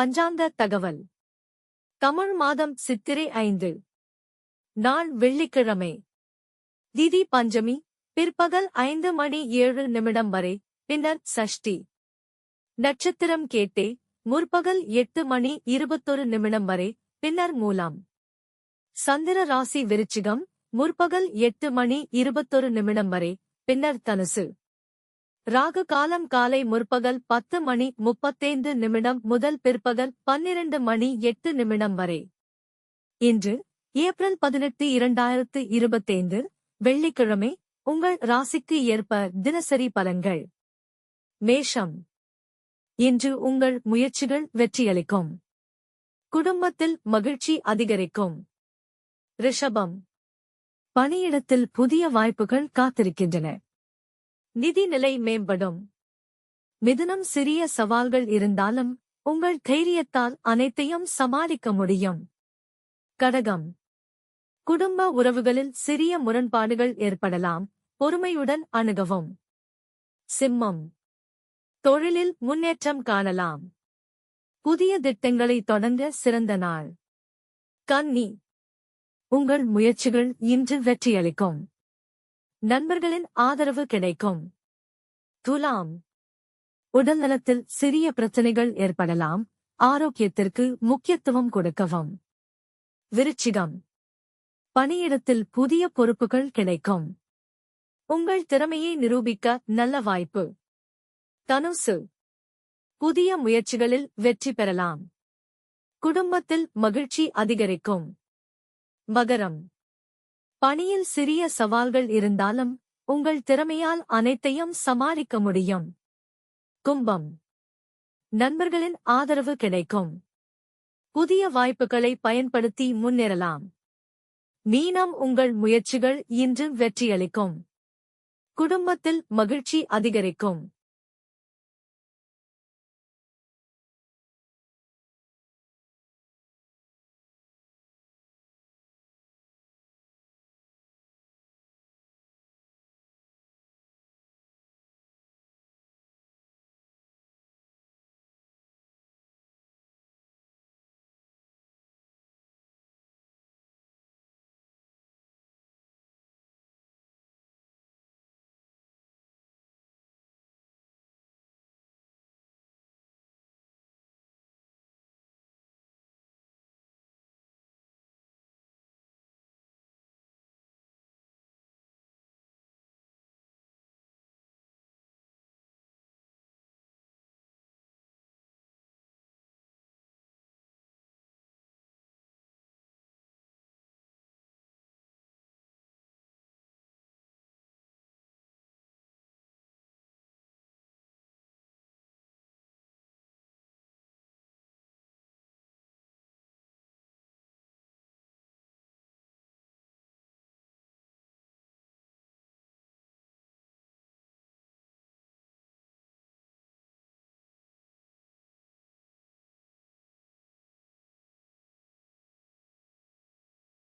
பஞ்சாங்க தகவல். தமிழ் மாதம் சித்திரை ஐந்து. நாள் வெள்ளிக்கிழமை. திதி பஞ்சமி பிற்பகல் ஐந்து மணி ஏழு நிமிடம் வரை பின்னர் சஷ்டி. நட்சத்திரம் கேட்டே முற்பகல் எட்டு மணி இருபத்தொரு நிமிடம் வரை பின்னர் மூலம். சந்திர ராசி விருச்சிகம் முற்பகல் எட்டு மணி இருபத்தொரு நிமிடம் வரை பின்னர் தனுசு. ராகு காலம் காலை முற்பகல் பத்து மணி முப்பத்தைந்து நிமிடம் முதல் பிற்பகல் பன்னிரண்டு மணி எட்டு நிமிடம் வரை. இன்று ஏப்ரல் பதினெட்டு இரண்டாயிரத்து இருபத்தைந்து வெள்ளிக்கிழமை உங்கள் ராசிக்கு ஏற்ப தினசரி பலன்கள். மேஷம். இன்று உங்கள் முயற்சிகள் வெற்றியளிக்கும். குடும்பத்தில் மகிழ்ச்சி அதிகரிக்கும். ரிஷபம். பணியிடத்தில் புதிய வாய்ப்புகள் காத்திருக்கின்றன. நிதி நிலை மேம்படும். மிதுனம் சிறிய சவால்கள் இருந்தாலும் உங்கள் தைரியத்தால் அனைத்தையும் சமாளிக்க முடியும். கடகம். குடும்ப உறவுகளில் சிறிய முரண்பாடுகள் ஏற்படலாம். பொறுமையுடன் அணுகவும். சிம்மம். தொழிலில் முன்னேற்றம் காணலாம். புதிய திட்டங்களை தொடங்க சிறந்த நாள். கன்னி. உங்கள் முயற்சிகள் இன்று வெற்றியளிக்கும். நண்பர்களின் ஆதரவு கிடைக்கும். துலாம். உடல்நலத்தில் சிறிய பிரச்சனைகள் ஏற்படலாம். ஆரோக்கியத்திற்கு முக்கியத்துவம் கொடுக்கவும். விருச்சிகம். பணியிடத்தில் புதிய பொறுப்புகள் கிடைக்கும். உங்கள் திறமையை நிரூபிக்க நல்ல வாய்ப்பு. தனுசு. புதிய முயற்சிகளில் வெற்றி பெறலாம். குடும்பத்தில் மகிழ்ச்சி அதிகரிக்கும். மகரம். பணியில் சிறிய சவால்கள் இருந்தாலும் உங்கள் திறமையால் அனைத்தையும் சமாளிக்க முடியும். கும்பம். நண்பர்களின் ஆதரவு கிடைக்கும். புதிய வாய்ப்புகளை பயன்படுத்தி முன்னேறலாம். மீனம் உங்கள் முயற்சிகள் இன்று வெற்றியளிக்கும். குடும்பத்தில் மகிழ்ச்சி அதிகரிக்கும்.